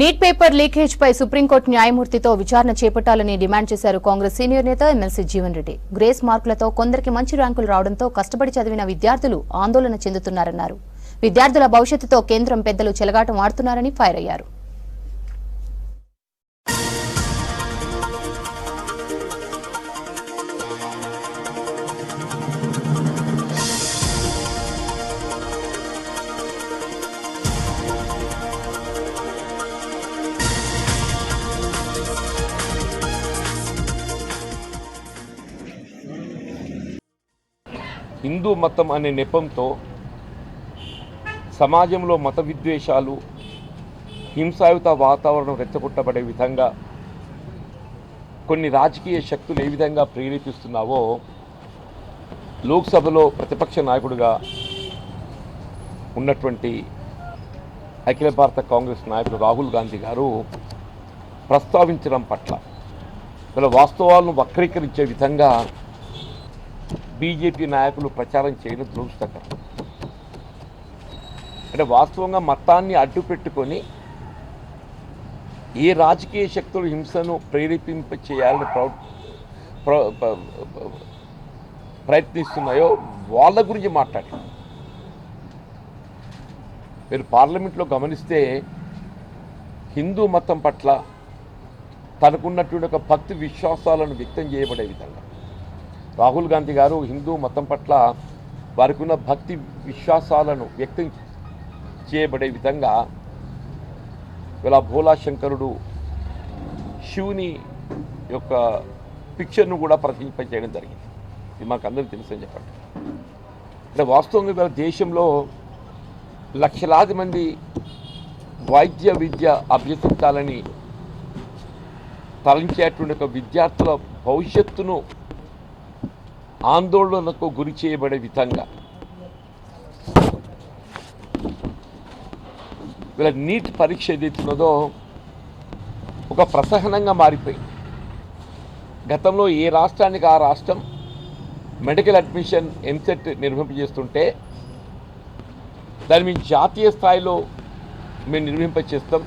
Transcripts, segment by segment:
Neat paper leakage పై supreme court న్యాయమూర్తితో విచారణ చేపట్టాలని డిమాండ్ చేశారు కాంగ్రెస్ సీనియర్ నేత ఎమ్మెల్సీ జీవన్ రెడ్డి. గ్రేస్ మార్కులతో కొందరికి మంచి ర్యాంకులు రావడంతో కష్టపడి చదివిన విద్యార్థులు ఆందోళన చెందుతున్నారన్నారు. విద్యార్థుల భవిష్యత్తుతో కేంద్రం పెద్దలు చెలగాటం ఆడుతున్నారని ఫైర్ అయ్యారు. హిందూ మతం అనే నెపంతో సమాజంలో మత విద్వేషాలు హింసాయుత వాతావరణం రెచ్చగొట్టబడే విధంగా కొన్ని రాజకీయ శక్తులు ఏ విధంగా ప్రేరేపిస్తున్నావో లోక్సభలో ప్రతిపక్ష నాయకుడిగా ఉన్నటువంటి అఖిల భారత కాంగ్రెస్ నాయకుడు రాహుల్ గాంధీ గారు ప్రస్తావించడం పట్ల వీళ్ళ వాస్తవాలను వక్రీకరించే విధంగా బీజేపీ నాయకులు ప్రచారం చేయడం దురదృష్టకరం. అంటే వాస్తవంగా మతాన్ని అడ్డు పెట్టుకొని ఏ రాజకీయ శక్తులు హింసను ప్రేరేపింప చేయాలని ప్రవ ప్ర- ప్రయత్నిస్తున్నాయో వాళ్ళ గురించి మాట్లాడి మీరు పార్లమెంట్లో గమనిస్తే హిందూ మతం పట్ల తనకున్నటువంటి ఒక భక్తి విశ్వాసాలను వ్యక్తం చేయబడే విధంగా రాహుల్ గాంధీ గారు హిందూ మతం పట్ల వారికి ఉన్న భక్తి విశ్వాసాలను వ్యక్తం చేయబడే విధంగా ఇలా భోలా శంకరుడు శివుని యొక్క పిక్చర్ను కూడా ప్రతింపజేయడం జరిగింది. ఇది మాకు అందరికీ తెలుసని చెప్పండి. అంటే వాస్తవంగా ఇవాళ దేశంలో లక్షలాది మంది వైద్య విద్య అభ్యసించాలని తలంచేటువంటి ఒక విద్యార్థుల భవిష్యత్తును ఆందోళనకు గురి చేయబడే విధంగా. వీళ్ళ నీట్ పరీక్ష ఏదైతున్నదో ఒక ప్రసహనంగా మారిపోయింది. గతంలో ఏ రాష్ట్రానికి ఆ రాష్ట్రం మెడికల్ అడ్మిషన్ ఎంసెట్ నిర్వహింపజేస్తుంటే దాన్ని మేము జాతీయ స్థాయిలో మేము నిర్వహింపచేస్తాం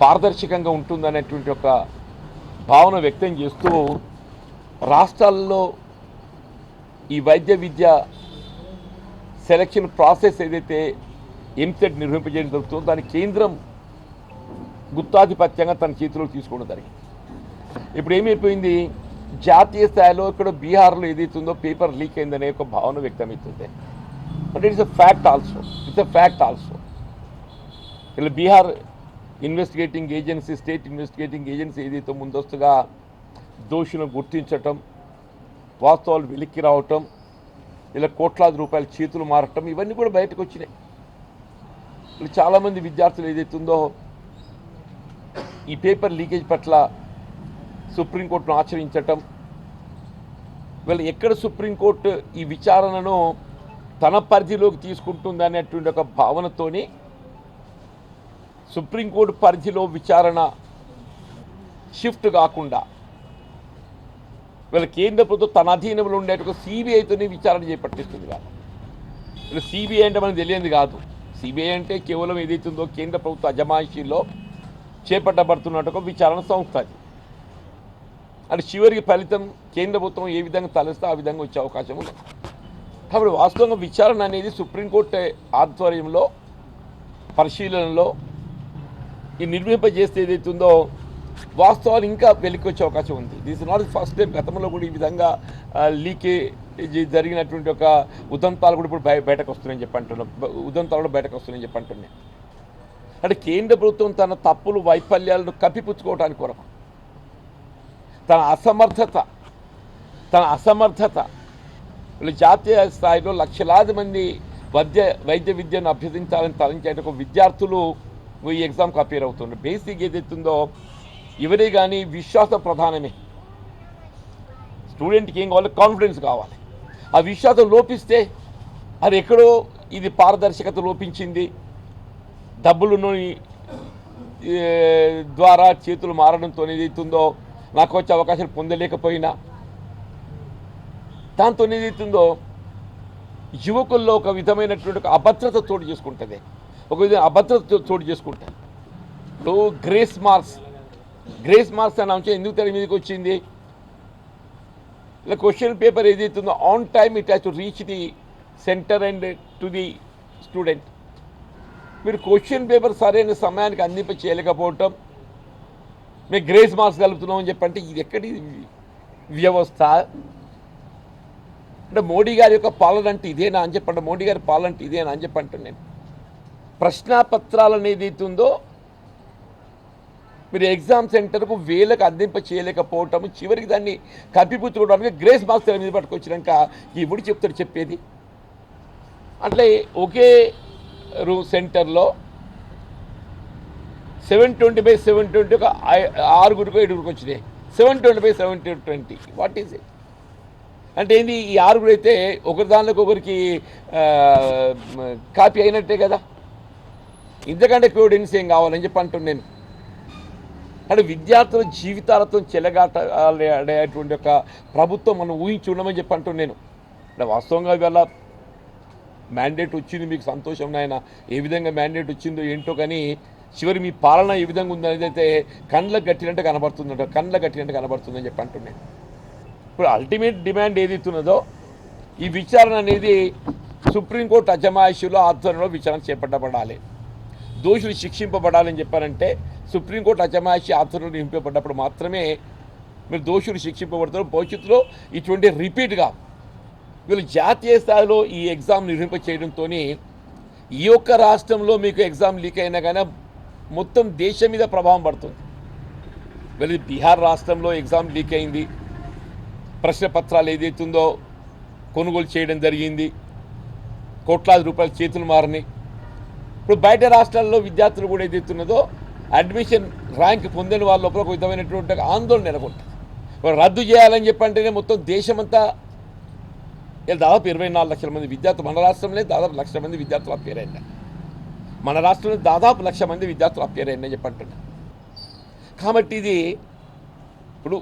పారదర్శకంగా ఉంటుందనేటువంటి ఒక భావన వ్యక్తం చేస్తూ రాష్ట్రాల్లో ఈ వైద్య విద్య సెలక్షన్ ప్రాసెస్ ఏదైతే ఎంసెట్ నిర్వహింపజేయడం జరుగుతుందో దాని కేంద్రం గుత్తాధిపత్యంగా తన చేతిలో తీసుకోవడం జరిగింది ఇప్పుడు ఏమైపోయింది? జాతీయ స్థాయిలో ఇక్కడ బీహార్లో ఏదైతుందో పేపర్ లీక్ అయిందనే ఒక భావన వ్యక్తమవుతుంది. But it's a fact also it's a fact also ఇలా Bihar investigating agency state investigating agency ఏదైతే ముందస్తుగా దోషులను గుర్తించటం వాస్తవాలు వెలిక్కి రావటం ఇలా కోట్లాది రూపాయల చేతులు మారటం ఇవన్నీ కూడా బయటకు వచ్చినాయి. ఇలా చాలామంది విద్యార్థులు ఏదైతుందో ఈ పేపర్ లీకేజ్ పట్ల సుప్రీంకోర్టును ఆచరించటం వీళ్ళు ఎక్కడ సుప్రీంకోర్టు ఈ విచారణను తన పరిధిలోకి తీసుకుంటుంది అనేటువంటి ఒక భావనతోని సుప్రీంకోర్టు పరిధిలో విచారణ షిఫ్ట్ కాకుండా వీళ్ళ కేంద్ర ప్రభుత్వం తన అధీనంలో ఉండే సిబిఐతోనే విచారణ చేపట్టిస్తుంది కాదు సిబిఐ అంటే మనకు తెలియదు కాదు. సిబిఐ అంటే కేవలం ఏదైతుందో కేంద్ర ప్రభుత్వ అజమాయిషీలో చేపట్టబడుతున్నట్టు విచారణ సంస్థ అది. అంటే చివరికి ఫలితం కేంద్ర ప్రభుత్వం ఏ విధంగా తలస్తే ఆ విధంగా వచ్చే అవకాశం ఉంది. కాబట్టి వాస్తవంగా విచారణ అనేది సుప్రీంకోర్టు ఆధ్వర్యంలో పరిశీలనలో ఈ నిర్మింపజేస్తే ఏదైతుందో వాస్తవాలు ఇంకా వెలికి వచ్చే అవకాశం ఉంది. దిస్ నాట్ ఫస్ట్ టైం గతంలో కూడా ఈ విధంగా లీకేజ్ జరిగినటువంటి ఒక ఉదంతాలు కూడా ఇప్పుడు బయ- బయటకు వస్తున్నాయని చెప్పి అంటున్నాం. ఉదంతాలు కూడా బయటకు వస్తున్నాయని చెప్పి అంటున్నాయి. అంటే కేంద్ర ప్రభుత్వం తన తప్పులు వైఫల్యాలను కప్పిపుచ్చుకోవడానికి కొరకు తన అసమర్థత తన అసమర్థత జాతీయ స్థాయిలో లక్షలాది మంది వైద్య వైద్య విద్యను అభ్యసించాలని తలంచేట విద్యార్థులు ఈ ఎగ్జామ్కి అపేర్ అవుతున్నారు. బేసిక్ ఏదైతుందో ఎవరే కానీ విశ్వాస ప్రధానమే. స్టూడెంట్కి ఏం కావాలి? కాన్ఫిడెన్స్ కావాలి. ఆ విశ్వాసం లోపిస్తే అది ఎక్కడో ఇది పారదర్శకత లోపించింది. డబ్బులను ద్వారా చేతులు మారడంతో ఏదైతుందో నాకు వచ్చే అవకాశాలు పొందలేకపోయినా దాంతో ఏదైతుందో యువకుల్లో ఒక విధమైనటువంటి ఒక అభద్రత చోటు చేసుకుంటుంది. ఒక విధమైన అభద్రత చోటు చేసుకుంటుంది. ఇప్పుడు గ్రేస్ మార్క్స్ గ్రేస్ మార్క్స్ అనే అంశం ఎందుకు తెర మీదకి వచ్చింది? ఇలా క్వశ్చన్ పేపర్ ఏదైతుందో on time it has to reach the centre and to the student మీరు క్వశ్చన్ పేపర్ సరైన సమయానికి అందింప చేయలేకపోవటం మేము గ్రేస్ మార్క్స్ కలుపుతున్నాం అని చెప్పంటే ఇది ఎక్కడి వ్యవస్థ? అంటే మోడీ గారి యొక్క పాలన అంటే ఇదేనా అని చెప్పండి మోడీ గారి పాలన అంటే ఇదేనా అని చెప్పంటాను నేను ప్రశ్నాపత్రాలు అనేది ఉందో మీరు ఎగ్జామ్ సెంటర్కు వేలకు అందింప చేయలేకపోవటము చివరికి దాన్ని కప్పిపుచ్చుకోవడానికి గ్రేస్ మార్క్స్ మీద పట్టుకొచ్చినాక ఇప్పుడు చెప్తాడు చెప్పేది. అట్లే ఒకే రూ సెంటర్లో seven twenty by seven twenty ఒక ఆరుగురికి ఏడుగురికి వచ్చినాయి. Seven twenty by seven twenty. What is it అంటే ఏంది? ఈ ఆరుగురు అయితే ఒకరి దానిలోకి ఒకరికి కాపీ అయినట్టే కదా? ఇంతకంటే క్యూడెన్స్ ఏం కావాలని చెప్పి అంటున్నాను నేను. అంటే విద్యార్థుల జీవితాలతో చెలగాట అనేటువంటి ఒక ప్రభుత్వం మనం ఊహించి ఉండమని చెప్పి అంటున్నాను నేను. అంటే వాస్తవంగా ఇవాళ మ్యాండేట్ వచ్చింది మీకు సంతోషం నాయన? ఏ విధంగా మ్యాండేట్ వచ్చిందో ఏంటో కానీ చివరి మీ పాలన ఏ విధంగా ఉందనేది అయితే కండ్ల గట్టినట్టు కనబడుతుందంట కండ్ల గట్టినట్టు కనబడుతుందని చెప్పి అంటున్నాను ఇప్పుడు అల్టిమేట్ డిమాండ్ ఏదైతున్నదో ఈ విచారణ అనేది సుప్రీంకోర్టు అజమాయిషిలో ఆధ్వర్యంలో విచారణ చేపట్టబడాలి. దోషులు శిక్షింపబడాలని చెప్పారంటే సుప్రీంకోర్టు అజమాయిషి ఆధ్వర్యంలో నింపబడ్డప్పుడు మాత్రమే మీరు దోషులు శిక్షింపబడతారు. భవిష్యత్తులో ఇటువంటి రిపీట్గా వీళ్ళు జాతీయ స్థాయిలో ఈ ఎగ్జామ్ నిర్వహింప చేయడంతో ఈ ఒక్క రాష్ట్రంలో మీకు ఎగ్జామ్ లీక్ అయినా కానీ మొత్తం దేశం మీద ప్రభావం పడుతుంది. వీళ్ళు బీహార్ రాష్ట్రంలో ఎగ్జామ్ లీక్ అయింది. ప్రశ్న పత్రాలు ఏదైతుందో కొనుగోలు చేయడం జరిగింది. కోట్లాది రూపాయల చేతులు మారినాయి. ఇప్పుడు బయట రాష్ట్రాల్లో విద్యార్థులు కూడా ఏదైతున్నదో అడ్మిషన్ ర్యాంక్ పొందిన వాళ్ళ లోపల ఒక విధమైనటువంటి ఆందోళన నెలకొంటుంది. రద్దు చేయాలని చెప్పంటేనే మొత్తం దేశమంతా దాదాపు ఇరవై నాలుగు లక్షల మంది విద్యార్థులు మన రాష్ట్రంలో దాదాపు లక్ష మంది విద్యార్థులు అప్పేర్ మన రాష్ట్రంలో దాదాపు లక్ష మంది విద్యార్థులు అప్పేర్ చెప్పంటున్నా. కాబట్టి ఇది ఇప్పుడు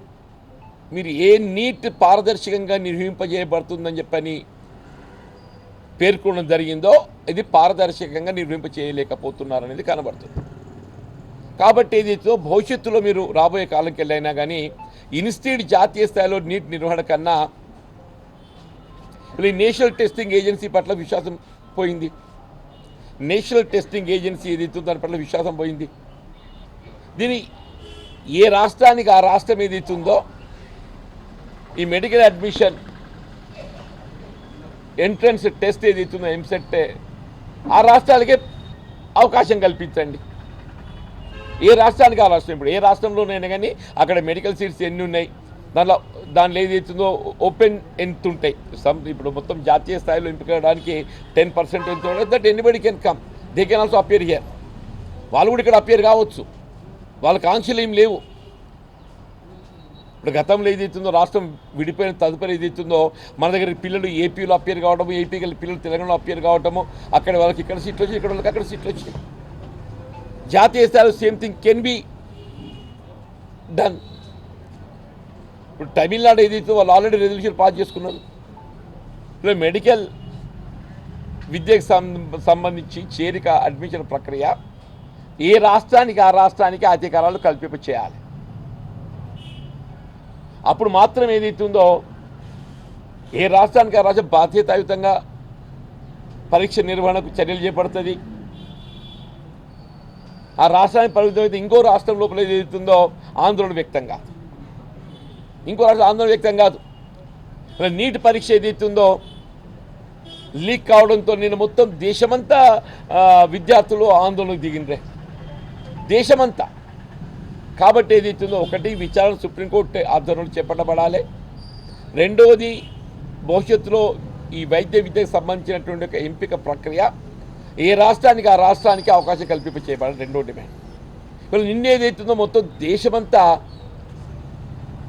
మీరు ఏ నీట్ పారదర్శకంగా నిర్వహింపజేయబడుతుందని చెప్పని పేర్కొనడం జరిగిందో ఇది పారదర్శకంగా నిర్వహింప చేయలేకపోతున్నారనేది కనబడుతుంది. కాబట్టి ఏదైతే భవిష్యత్తులో మీరు రాబోయే కాలంకి వెళ్ళైనా కానీ ఇన్స్టిట్యూట్ జాతీయ స్థాయిలో నీటి నిర్వహణ కన్నా ఈ నేషనల్ టెస్టింగ్ ఏజెన్సీ పట్ల విశ్వాసం పోయింది. నేషనల్ టెస్టింగ్ ఏజెన్సీ ఏదైతే దాని పట్ల విశ్వాసం పోయింది. దీని ఏ రాష్ట్రానికి ఆ రాష్ట్రం ఏదైతుందో ఈ మెడికల్ అడ్మిషన్ ఎంట్రన్స్ టెస్ట్ ఏదైతుందో ఎంసెట్ ఆ రాష్ట్రాలకే అవకాశం కల్పించండి. ఏ రాష్ట్రానికి ఆ రాష్ట్రం ఇప్పుడు? ఏ రాష్ట్రంలోనైనా కానీ అక్కడ మెడికల్ సీట్స్ ఎన్ని ఉన్నాయి? దానిలో దానిలో ఏదైతుందో ఓపెన్ ఎంత ఉంటాయి సమ్ ఇప్పుడు మొత్తం జాతీయ స్థాయిలో ఎంపికడానికి టెన్ పర్సెంట్ ఎంత ఉండదు that anybody can come they can also appear here వాళ్ళు కూడా ఇక్కడ అపేర్ కావచ్చు. వాళ్ళకి ఆంక్షలు ఏం లేవు. ఇప్పుడు గతంలో ఏదైతుందో రాష్ట్రం విడిపోయిన తదుపరి ఏదైతుందో మన దగ్గర పిల్లలు ఏపీలో అప్పేర్ కావడము ఏపీకి పిల్లలు తెలంగాణలో అప్పేర్ కావడము అక్కడ వాళ్ళకి ఇక్కడ సీట్లు వచ్చి ఇక్కడ వాళ్ళకి అక్కడ సీట్లు వచ్చాయి జాతీయ స్థాయిలో same thing can be done ఇప్పుడు తమిళనాడు ఏదైతే వాళ్ళు ఆల్రెడీ రెజల్యూషన్ పాస్ చేసుకున్నారు ఇప్పుడు మెడికల్ విద్యకు సం- సంబంధించి చేరిక అడ్మిషన్ ప్రక్రియ ఏ రాష్ట్రానికి ఆ రాష్ట్రానికి అధికారాలు కల్పింప చేయాలి. అప్పుడు మాత్రం ఏదైతుందో ఏ రాష్ట్రానికి ఆ రాష్ట్రం బాధ్యతాయుతంగా పరీక్ష నిర్వహణకు చర్యలు చేపడుతుంది ఆ రాష్ట్రానికి పరిమితం అయితే ఇంకో రాష్ట్రం లోపల ఏదైతుందో ఆందోళన వ్యక్తం కాదు. ఇంకో రాష్ట్రం ఆందోళన వ్యక్తం కాదు. నీటి నీట్ పరీక్ష ఏదైతుందో లీక్ కావడంతో నేను మొత్తం దేశమంతా విద్యార్థులు ఆందోళనకు దిగిండ్రే. దేశమంతా. కాబట్టి ఏదైతుందో ఒకటి విచారణ సుప్రీంకోర్టు ఆధ్వర్యంలో చేపట్టబడాలి. రెండవది భవిష్యత్తులో ఈ వైద్య విద్యకు సంబంధించినటువంటి ఒక ఎంపిక ప్రక్రియ. ఏ రాష్ట్రానికి ఆ రాష్ట్రానికి అవకాశం కల్పింప చేయబడాలి రెండో డిమాండ్. ఇప్పుడు నిన్న ఏదైతుందో మొత్తం దేశమంతా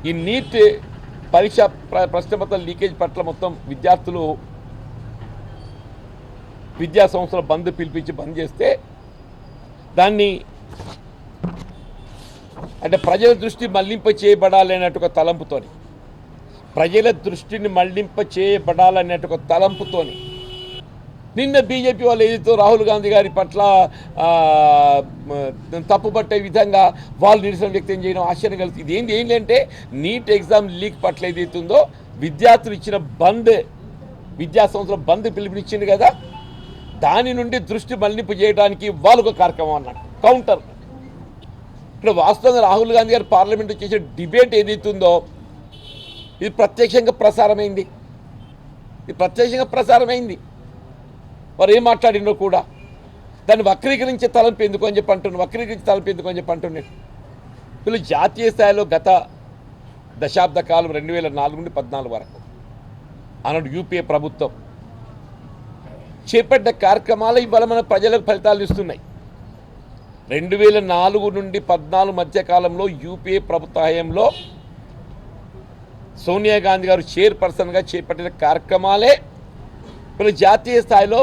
ఈ నీట్ పరీక్ష ప్ర- ప్రశ్నపత్రాల లీకేజ్ పట్ల మొత్తం విద్యార్థులు విద్యా సంస్థల బంద్ పిలిపించి బంద్ చేస్తే దాన్ని అంటే ప్రజల దృష్టి మళ్ళింప చేయబడాలన్నట్టు ఒక తలంపుతోని ప్రజల దృష్టిని మళ్ళింప చేయబడాలన్నట్టు ఒక తలంపుతోని నిన్న బీజేపీ వాళ్ళు ఏదైతే రాహుల్ గాంధీ గారి పట్ల తప్పుపట్టే విధంగా వాళ్ళు నిరసన వ్యక్తం చేయడం ఆశ్చర్యం కలుగుతుంది ఇది ఏంటి ఏంటంటే నీట్ ఎగ్జామ్ లీక్ పట్ల ఏదైతుందో విద్యార్థులు ఇచ్చిన బంద్ విద్యా సంవత్సరం బంద్ పిలుపునిచ్చింది కదా దాని నుండి దృష్టి మళ్ళింపు చేయడానికి వాళ్ళు ఒక కార్యక్రమం అన్నట్టు కౌంటర్. ఇక్కడ వాస్తవంగా రాహుల్ గాంధీ గారు పార్లమెంట్ చేసే డిబేట్ ఏదైతుందో ఇది ప్రత్యక్షంగా ప్రసారమైంది. ఇది ప్రత్యక్షంగా ప్రసారమైంది. వారు ఏం మాట్లాడినో కూడా. దాన్ని వక్రీకరించే తలంపు ఎందుకు అని చెప్పి అంటున్నాను వక్రీకరించే తలంపు ఎందుకు అని చెప్పి అంటున్నాను వీళ్ళు జాతీయ స్థాయిలో గత దశాబ్ద కాలం రెండు వేల నాలుగు నుండి పద్నాలుగు వరకు ఆనాడు యూపీఏ ప్రభుత్వం చేపట్టిన కార్యక్రమాలు ఇవాళ మన ప్రజలకు ఫలితాలు ఇస్తున్నాయి. రెండు వేల నాలుగు నుండి పద్నాలుగు మధ్య కాలంలో యూపీఏ ప్రభుత్వ హయాంలో సోనియా గాంధీ గారు చైర్పర్సన్గా చేపట్టిన కార్యక్రమాలే మన జాతీయ స్థాయిలో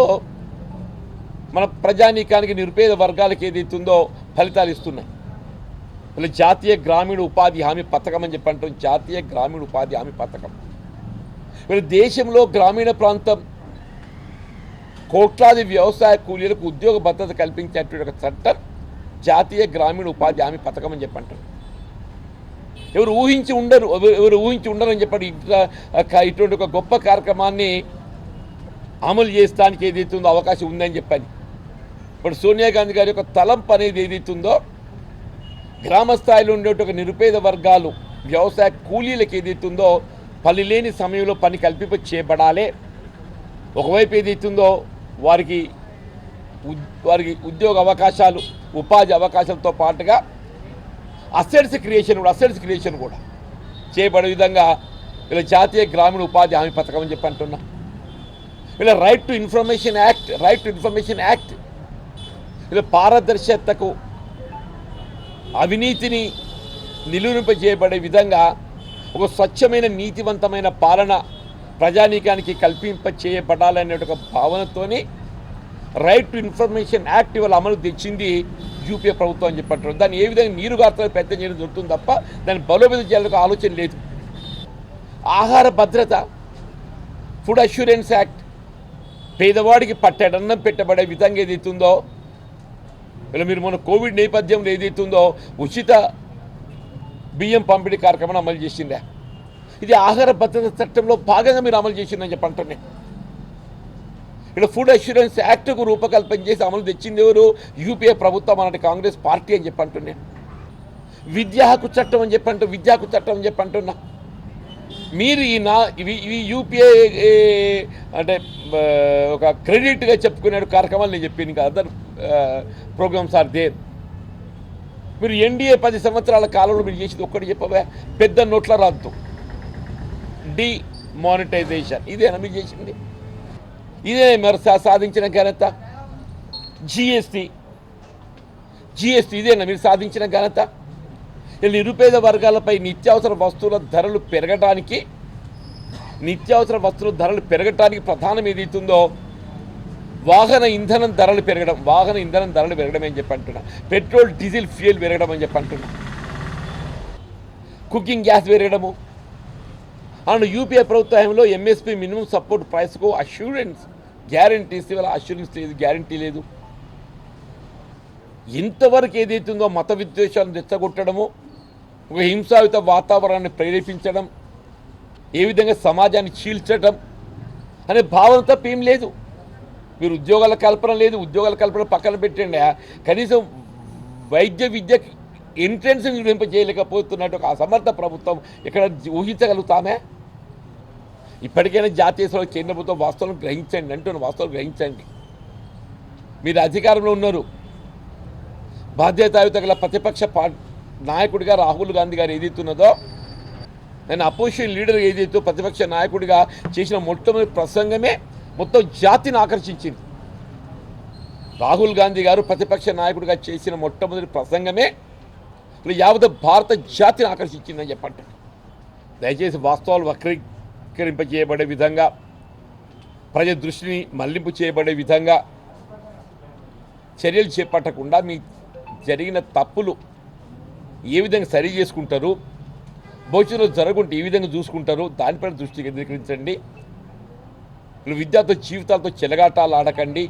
మన ప్రజానీకానికి నిరుపేద వర్గాలకు ఏదైతుందో ఫలితాలు ఇస్తున్నాయి. మళ్ళీ జాతీయ గ్రామీణ ఉపాధి హామీ పథకం అని చెప్పి అంటాం జాతీయ గ్రామీణ ఉపాధి హామీ పథకం. మరి దేశంలో గ్రామీణ ప్రాంతం కోట్లాది వ్యవసాయ కూలీలకు ఉద్యోగ భద్రత కల్పించేటువంటి ఒక చట్టం జాతీయ గ్రామీణ ఉపాధి హామీ పథకం అని చెప్పంటారు ఎవరు ఊహించి ఉండరు ఎవరు- ఊహించి ఉండరు అని చెప్పండి ఇట్లా ఇటువంటి ఒక గొప్ప కార్యక్రమాన్ని అమలు చేస్తానికి ఏదైతుందో అవకాశం ఉందని చెప్పని. ఇప్పుడు సోనియా గాంధీ గారి యొక్క తలంపు అనేది ఏదైతుందో గ్రామ స్థాయిలో ఉండే ఒక నిరుపేద వర్గాలు వ్యవసాయ కూలీలకు ఏదైతుందో పని లేని సమయంలో పని కల్పింప చేయబడాలి. ఒకవైపు ఏదైతుందో వారికి ఉద్- వారికి ఉద్యోగ అవకాశాలు ఉపాధి అవకాశాలతో పాటుగా అసెట్స్ క్రియేషన్ కూడా అసెట్స్ క్రియేషన్ కూడా చేయబడే విధంగా ఇలా జాతీయ గ్రామీణ ఉపాధి హామీ పథకం అని చెప్పి అంటున్నా. ఇలా right to information act right to information act ఇలా పారదర్శకతకు అవినీతిని నిలువింపజేయబడే విధంగా ఒక స్వచ్ఛమైన నీతివంతమైన పాలన ప్రజానీకానికి కల్పింప చేయబడాలనే ఒక భావనతోనే రైట్ టు ఇన్ఫర్మేషన్ యాక్ట్ ఇవాళ అమలు తెచ్చింది యూపీఏ ప్రభుత్వం అని చెప్పంటారు దాన్ని ఏ విధంగా నీరు గారుతో పెద్ద చేయడం దొరుకుతుంది తప్ప దాన్ని బలోపేతం చేయాలని ఆలోచన లేదు. ఆహార భద్రత ఫుడ్ అష్యూరెన్స్ యాక్ట్ పేదవాడికి పట్టడన్నం పెట్టబడే విధంగా ఏదైతుందో ఇలా మీరు మన కోవిడ్ నేపథ్యంలో ఏదైతుందో ఉచిత బియ్యం పంపిణీ కార్యక్రమం అమలు చేసిందే ఇది ఆహార భద్రత చట్టంలో భాగంగా మీరు అమలు చేసిందని చెప్పంటున్నా అంటున్నాయి ఇక్కడ ఫుడ్ అష్యూరెన్స్ యాక్ట్కు రూపకల్పన చేసి అమలు తెచ్చింది ఎవరు? యూపీఏ ప్రభుత్వం అన్నట్టు కాంగ్రెస్ పార్టీ అని చెప్పంటున్నా విద్యా హక్కు చట్టం అని చెప్పంటూ విద్యా హక్కు చట్టం అని చెప్పంటున్నా మీరు ఈ నా ఇవి ఇవి యూపీఏ అంటే ఒక క్రెడిట్గా చెప్పుకునే కార్యక్రమాలు నేను చెప్పాను ఇంకా అదర్ ప్రోగ్రామ్స్ ఆర్ దేర్. మీరు ఎన్డీఏ పది సంవత్సరాల కాలంలో మీరు చేసింది ఒక్కటి చెప్పవే పెద్ద నోట్ల రాద్దు. డి మానిటైజేషన్ ఇదేనా మీరు చేసింది? ఇదే మరి సాధించిన ఘనత? జిఎస్టి జిఎస్టి ఇదేనా మీరు సాధించిన ఘనత? ఈ నిరుపేద వర్గాలపై నిత్యావసర వస్తువుల ధరలు పెరగడానికి నిత్యావసర వస్తువుల ధరలు పెరగటానికి ప్రధానం ఏదైతుందో వాహన ఇంధనం ధరలు పెరగడం వాహన ఇంధనం ధరలు పెరగడం అని చెప్పి అంటున్నా. పెట్రోల్ డీజిల్ ఫ్యూయల్ పెరగడం అని చెప్పి అంటున్నా. కుకింగ్ గ్యాస్ పెరగడము. అండ్ యూపీఐ ప్రభుత్వంలో ఎంఎస్పీ మినిమం సపోర్ట్ ప్రైస్కు అష్యూరెన్స్ గ్యారంటీస్ ఇవాళ అష్యూరెన్స్ లేదు గ్యారంటీ లేదు. ఎంతవరకు ఏదైతుందో మత విద్వేషాలను తెచ్చగొట్టడము ఒక హింసాయుత వాతావరణాన్ని ప్రేరేపించడం ఏ విధంగా సమాజాన్ని చీల్చడం అనే భావన తప్ప ఏం లేదు. మీరు ఉద్యోగాల కల్పన లేదు ఉద్యోగాల కల్పన పక్కన పెట్టండి. కనీసం వైద్య విద్యకి ఎంట్రన్స్ నిర్వహింప చేయలేకపోతున్నట్టు ఒక అసమర్థ ప్రభుత్వం ఇక్కడ ఊహించగలుగుతామే? ఇప్పటికైనా జాతీయ స్థాయిలో కేంద్ర ప్రభుత్వం వాస్తవం గ్రహించండి అంటున్న వాస్తవం గ్రహించండి. మీరు అధికారంలో ఉన్నారు. బాధ్యతాయుత గల ప్రతిపక్ష పా నాయకుడిగా రాహుల్ గాంధీ గారు ఏదైతున్నదో నేను అపోజిషన్ లీడర్ ఏదైతే ప్రతిపక్ష నాయకుడిగా చేసిన మొట్టమొదటి ప్రసంగమే మొత్తం జాతిని ఆకర్షించింది. రాహుల్ గాంధీ గారు ప్రతిపక్ష నాయకుడిగా చేసిన మొట్టమొదటి ప్రసంగమే యావత భారత జాతిని ఆకర్షించిందని చెప్పండి. దయచేసి వాస్తవాలు వక్రీకరింపజేయబడే విధంగా ప్రజల దృష్టిని మళ్ళింపు చేయబడే విధంగా చర్యలు చేపట్టకుండా మీ జరిగిన తప్పులు ఏ విధంగా సరి చేసుకుంటారు భవిష్యత్తులో జరగకుంటే ఏ విధంగా చూసుకుంటారు దానిపైన దృష్టి కేంద్రీకరించండి. ఇటు విద్యార్థుల జీవితాలతో చెలగాటాలు ఆడకండి.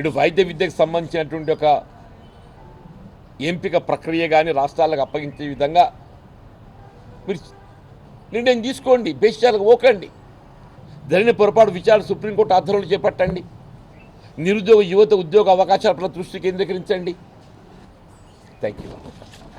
ఇటు వైద్య విద్యకు సంబంధించినటువంటి ఒక ఎంపిక ప్రక్రియ కానీ రాష్ట్రాలకు అప్పగించే విధంగా మీరు నిర్ణయం తీసుకోండి. బేషాలకు ఓకండి జరిగిన పొరపాటు విచారణ సుప్రీంకోర్టు ఆధ్వర్యంలో చేపట్టండి. నిరుద్యోగ యువత ఉద్యోగ అవకాశాలపై దృష్టి కేంద్రీకరించండి. Thank you